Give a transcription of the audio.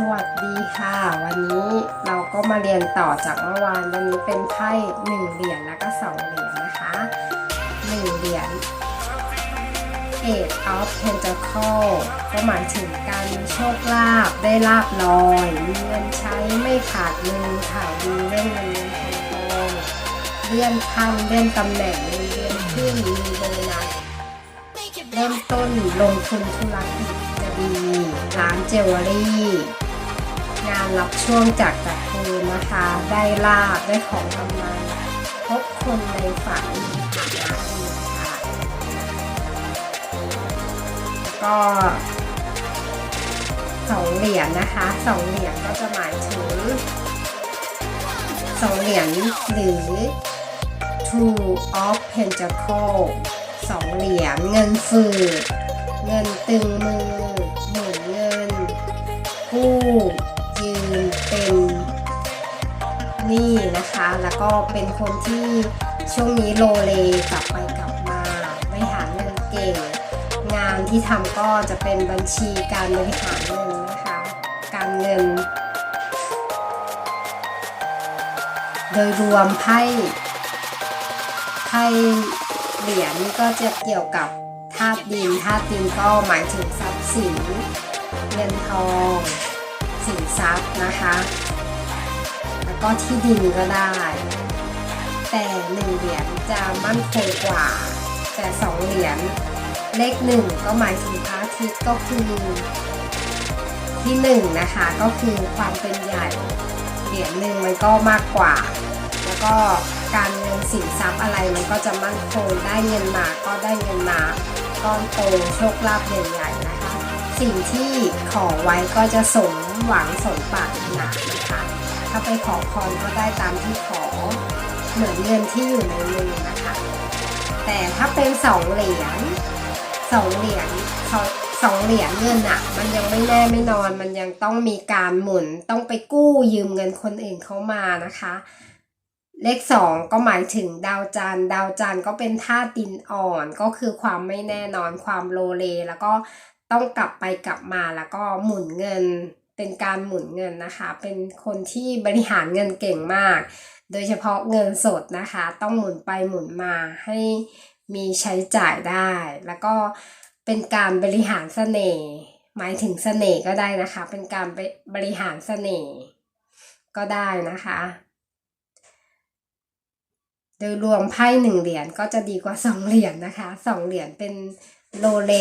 สวัสดีค่ะ วันนี้เราก็มาเรียนต่อจากเมื่อวาน วันนี้เป็นไพ่หนึ่งเหรียญแล้วก็สองเหรียญนะคะหนึ่งเหรียญ Eight of Pentacle ก็หมายถึงการมีโชคลาภได้ลาบลอย มีเงินใช้ไม่ขาดมือข่าวดีเรื่องเงินเงินทองทองเลื่อนขั้นเลื่อนตำแหน่งเงินเดือนขึ้นมีโบนัสเริ่มต้นลงทุนธุรกิจจะดีร้านเจวเวลรี่ งานรับช่วงจากจักรคูนะคะ ได้ลาบได้ของกำลังพบคนในฝันค่ะก็สองเหรียญนะคะสองเหรียญก็จะหมายถึงสองเหรียญหรือ two of pentacles สองเหรียญเงินฝืดเงินตึงมือหมุนเงินกู้ นี่นะคะ แล้วก็เป็นคนที่ช่วงนี้โลเลกลับไปกลับมาไม่หาเงินเก่ง งานที่ทำก็จะเป็นบัญชีการบริหารเงินนะคะ การเงิน โดยรวมไพ่ไพ่เหรียญก็จะเกี่ยวกับธาตุดินธาตุดินก็หมายถึงทรัพย์สินเงินทองสินทรัพย์นะคะ แล้วก็ที่ดินก็ได้ แต่หนึ่งเหรียญจะมั่นคงกว่า แต่สองเหรียญเลขหนึ่งก็หมายถึงพระอาทิตย์ก็คือที่หนึ่งนะคะก็คือความเป็นใหญ่เหรียญหนึ่งมันก็มากกว่า แล้วก็การเงินสินทรัพย์อะไรมันก็จะมั่นคงได้เงินมาก็ได้เงินมาก้อนโตโชคลาภใหญ่ๆนะคะ สิ่งที่ขอไว้ก็จะสมหวังสมปรารถนานะคะ ถ้าไปขอพรก็ได้ตามที่ขอเหมือนเงินที่อยู่ในมือนะคะ แต่ถ้าเป็นสองเหรียญสองเหรียญสองเหรียญเงินอะมันยังไม่แน่ไม่นอน มันยังต้องมีการหมุนต้องไปกู้ยืมเงินคนอื่นเขามานะคะ เลขสองก็หมายถึงดาวจันทร์ดาวจันทร์ก็เป็นธาตุดินอ่อนก็คือความไม่แน่นอนความโลเล แล้วก็ต้องกลับไปกลับมาแล้วก็หมุนเงิน เป็นการหมุนเงินนะคะ เป็นคนที่บริหารเงินเก่งมาก โดยเฉพาะเงินสดนะคะ ต้องหมุนไปหมุนมาให้มีใช้จ่ายได้ แล้วก็เป็นการบริหารเสน่ห์หมายถึงเสน่ห์ก็ได้นะคะ เป็นการบริหารเสน่ห์ก็ได้นะคะ โดยรวมไพ่หนึ่งเหรียญก็จะดีกว่าสองเหรียญนะคะสองเหรียญเป็นโลเล